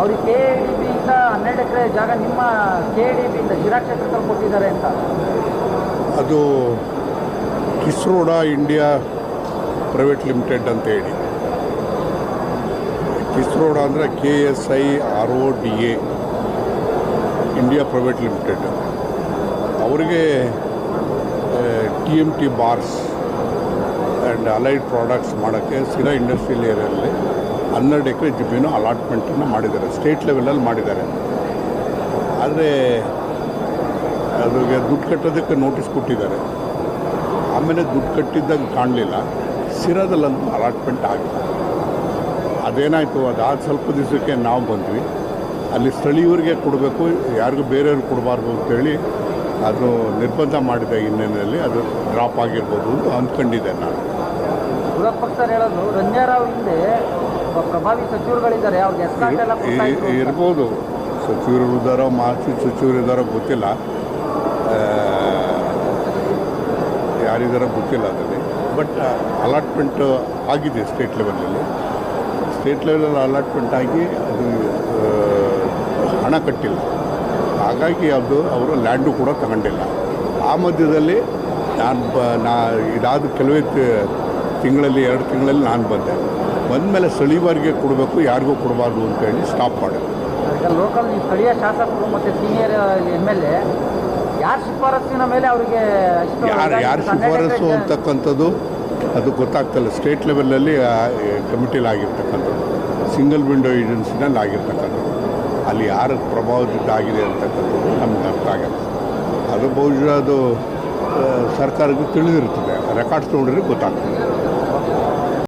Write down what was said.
ಅವ್ರಿಗೆ K D ಬಿಯಿಂದ ಹನ್ನೆರಡು ಎಕರೆ ಜಾಗ ನಿಮ್ಮ ಕೆ ಡಿ ಬಿಯಿಂದ ಶಿರಾ ಕ್ಷೇತ್ರದಲ್ಲಿ ಕೊಟ್ಟಿದ್ದಾರೆ ಅಂತ. ಅದು ಕಿಸ್ರೋಡ ಇಂಡಿಯಾ ಪ್ರೈವೇಟ್ ಲಿಮಿಟೆಡ್ ಅಂತ ಹೇಳಿ. ಕಿಸ್ರೋಡ ಅಂದರೆ K S I R O D A India private limited. ಅವರಿಗೆ T M T bars and allied products ಮಾಡೋಕ್ಕೆ ಸಿರಾ ಇಂಡಸ್ಟ್ರಿಯಲ್ ಏರಿಯಲ್ಲಿ ಹನ್ನೆರಡು ಎಕರೆ ಜಮೀನು ಅಲಾಟ್ಮೆಂಟನ್ನು ಮಾಡಿದ್ದಾರೆ, ಸ್ಟೇಟ್ ಲೆವೆಲಲ್ಲಿ ಮಾಡಿದ್ದಾರೆ. ಆದರೆ ಅದ್ರಿಗೆ ದುಡ್ಡು ಕಟ್ಟೋದಕ್ಕೆ ನೋಟಿಸ್ ಕೊಟ್ಟಿದ್ದಾರೆ. ಆಮೇಲೆ ದುಡ್ಡು ಕಟ್ಟಿದ್ದಾಗ ಕಾಣಲಿಲ್ಲ, ಸಿರಾದಲ್ಲಂತೂ ಅಲಾಟ್ಮೆಂಟ್ ಆಗಿಲ್ಲ ಅದೇನಾಯಿತು, ಅದಾದ ಸ್ವಲ್ಪ ದಿವಸಕ್ಕೆ ನಾವು ಬಂದ್ವಿ. ಅಲ್ಲಿ ಸ್ಥಳೀಯರಿಗೆ ಕೊಡಬೇಕು, ಯಾರಿಗೂ ಬೇರೆಯವ್ರಿಗೆ ಕೊಡಬಾರ್ದು ಅಂತೇಳಿ ಅದು ನಿರ್ಬಂಧ ಮಾಡಿದೆ ಹಿನ್ನೆಲೆಯಲ್ಲಿ ಅದು ಡ್ರಾಪ್ ಆಗಿರ್ಬೋದು ಅಂತ ಅಂದ್ಕೊಂಡಿದ್ದೆ ನಾನು. ಹೇಳೋದು ಹಿಂದೆ ಒಬ್ಬ ಪ್ರಭಾವಿ ಸಚಿವರುಗಳಿದ್ದಾರೆ ಅವ್ರಿಗೆ ಎಸ್ಕಾಟ್ ಎಲ್ಲ ಕೊಡ್ತಾ ಇದ್ರು ಅಂತ. ಇರ್ಬೋದು. ಸಚಿವರು ಇದ್ದಾರೋ ಮಾಜಿ ಸಚಿವರು ಇದ್ದಾರೋ ಗೊತ್ತಿಲ್ಲ. ಆ, ಯಾರಿದ್ದಾರೋ ಗೊತ್ತಿಲ್ಲ ಅದರಲ್ಲಿ. ಬಟ್ ಅಲಾಟ್ಮೆಂಟ್ ಆಗಿದೆ ಸ್ಟೇಟ್ ಲೆವೆಲಲ್ಲಿ ಸ್ಟೇಟ್ ಲೆವೆಲಲ್ಲಿ ಅಲಾಟ್ಮೆಂಟ್ ಆಗಿ ಅದು ಆ, ಹಣ ಕಟ್ಟಿಲ್ಲ. ಹಾಗಾಗಿ ಅದು ಅವರು ಲ್ಯಾಂಡು ಕೂಡ ತಗೊಂಡಿಲ್ಲ. ಆ ಮಧ್ಯದಲ್ಲಿ ನಾನು ಬ ನಾ ಇದಾದ ಕೆಲವೇ ತಿ- ತಿಂಗಳಲ್ಲಿ ಎರಡು ತಿಂಗಳಲ್ಲಿ ನಾನು ಬಂದೆ. ಬಂದಮೇಲೆ ಸಳಿವರಿಗೆ ಕೊಡಬೇಕು ಯಾರಿಗೂ ಕೊಡಬಾರ್ದು ಅಂತೇಳಿ ಸ್ಟಾಪ್ ಮಾಡೋದು ಲೋಕಲ್ ಸ್ಥಳೀಯ ಶಾಸಕರು ಮತ್ತು ಸೀನಿಯರ್ ಎಂ ಎಲ್ ಎ ಯಾರ ಶಿಫಾರಸ್ಸಿನ ಮೇಲೆ ಅವರಿಗೆ ಯಾರು ಯಾರು ಶಿಫಾರಸು ಅಂತಕ್ಕಂಥದ್ದು ಅದು ಗೊತ್ತಾಗ್ತಲ್ಲ ಸ್ಟೇಟ್ ಲೆವೆಲಲ್ಲಿ ಕಮಿಟಿಲಿ ಆಗಿರ್ತಕ್ಕಂಥದ್ದು ಸಿಂಗಲ್ ವಿಂಡೋ ಏಜೆನ್ಸಿನಲ್ಲಿ ಆಗಿರ್ತಕ್ಕಂಥದ್ದು. ಅಲ್ಲಿ ಯಾರ ಪ್ರಭಾವದಿಂದ ಆಗಿದೆ ಅಂತಕ್ಕಂಥದ್ದು ನಮ್ಗೆ ಅರ್ಥ ಆಗಲ್ಲ. ಅದು ಬಹುಶಃ ಅದು ಸರ್ಕಾರಕ್ಕೆ ತಿಳಿದಿರ್ತದೆ ರೆಕಾರ್ಡ್ಸ್ ನೋಡಿದ್ರೆ ಗೊತ್ತಾಗ್ತದೆ.